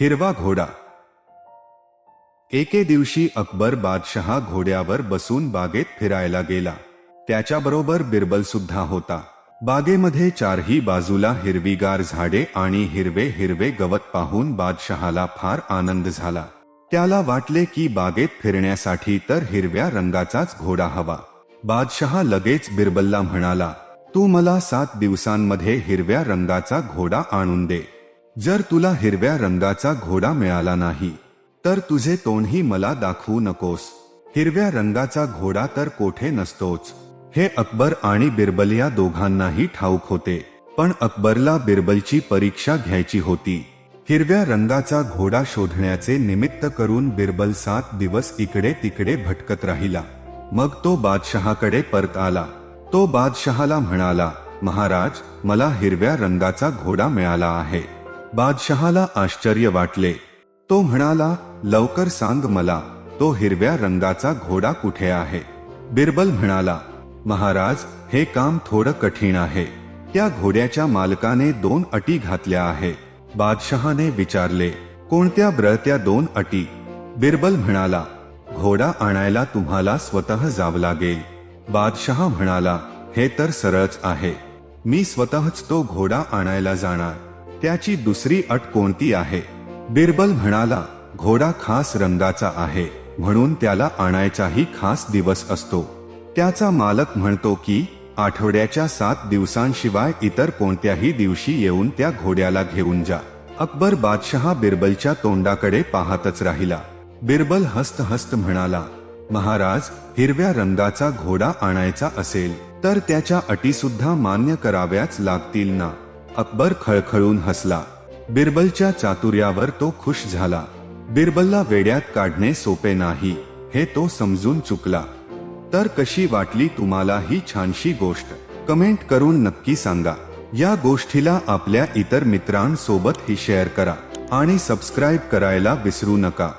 हिरवा घोडा. एके दिवशी अकबर बादशहा घोड्यावर बसून बागेत फिरायला गेला. त्याच्याबरोबर बिरबल सुद्धा होता. बागेमध्ये चारही बाजूला हिरवीगार झाडे आणि हिरवे हिरवे गवत पाहून बादशहाला फार आनंद झाला. त्याला वाटले की बागेत फिरण्यासाठी तर हिरव्या रंगाचाच घोडा हवा. बादशहा लगेच बिरबलला म्हणाला तू मला सात दिवसांमध्ये हिरव्या रंगाचा घोडा आणून दे. जर तुला हिरव्या रंगाचा घोडा मिळाला नाही तर तुझे तोंडही मला दाखवू नकोस. हिरव्या रंगाचा घोडा तर कोठे नसतोच. हे अकबर आणि बिरबल या दोघांनाही ठाऊक होते पण अकबरला बिरबलची परीक्षा घ्यायची होती. हिरव्या रंगाचा घोडा शोधण्याचे निमित्त करून बिरबल सात दिवस इकडे तिकडे भटकत राहिला. मग तो बादशहाकडे परत आला. तो बादशहाला म्हणाला महाराज मला हिरव्या रंगाचा घोडा मिळाला आहे. बादशहाला आश्चर्य वाटले. तो म्हणाला लवकर सांग मला तो हिरव्या रंगाचा घोडा कुठे आहे? बिरबल म्हणाला महाराज हे काम थोडं कठीण आहे. त्या घोड्याच्या मालकाने दोन अटी घातल्या आहे. बादशहाने विचारले कोणत्या ब्र त्या दोन अटी? बिरबल म्हणाला घोडा आणायला तुम्हाला स्वतः जावं लागेल. बादशहा म्हणाला हे तर सरळच आहे. मी स्वतःच तो घोडा आणायला जाणार. त्याची दुसरी अट कोणती आहे? बिरबल म्हणाला घोडा खास रंगाचा आहे म्हणून त्याला आणायचाही खास दिवस असतो. त्याचा मालक म्हणतो की आठवड्याच्या सात दिवसांशिवाय इतर कोणत्याही दिवशी येऊन त्या घोड्याला घेऊन जा. अकबर बादशहा बिरबलच्या तोंडाकडे पाहतच राहिला. बिरबल हस्त हस्त म्हणाला महाराज हिरव्या रंगाचा घोडा आणायचा असेल तर त्याच्या अटी सुद्धा मान्य कराव्याच लागतील ना. अकबर खळखळून हसला. बिरबलच्या चातुर्यावर तो खुश झाला. बिरबलला वेड्यात काढणे सोपे नाही हे तो समजून चुकला. तर कशी वाटली तुम्हाला ही छानशी गोष्ट? कमेंट करून नक्की सांगा. या गोष्टीला आपल्या इतर मित्रांसोबत ही शेअर करा आणि सबस्क्राईब करायला विसरू नका.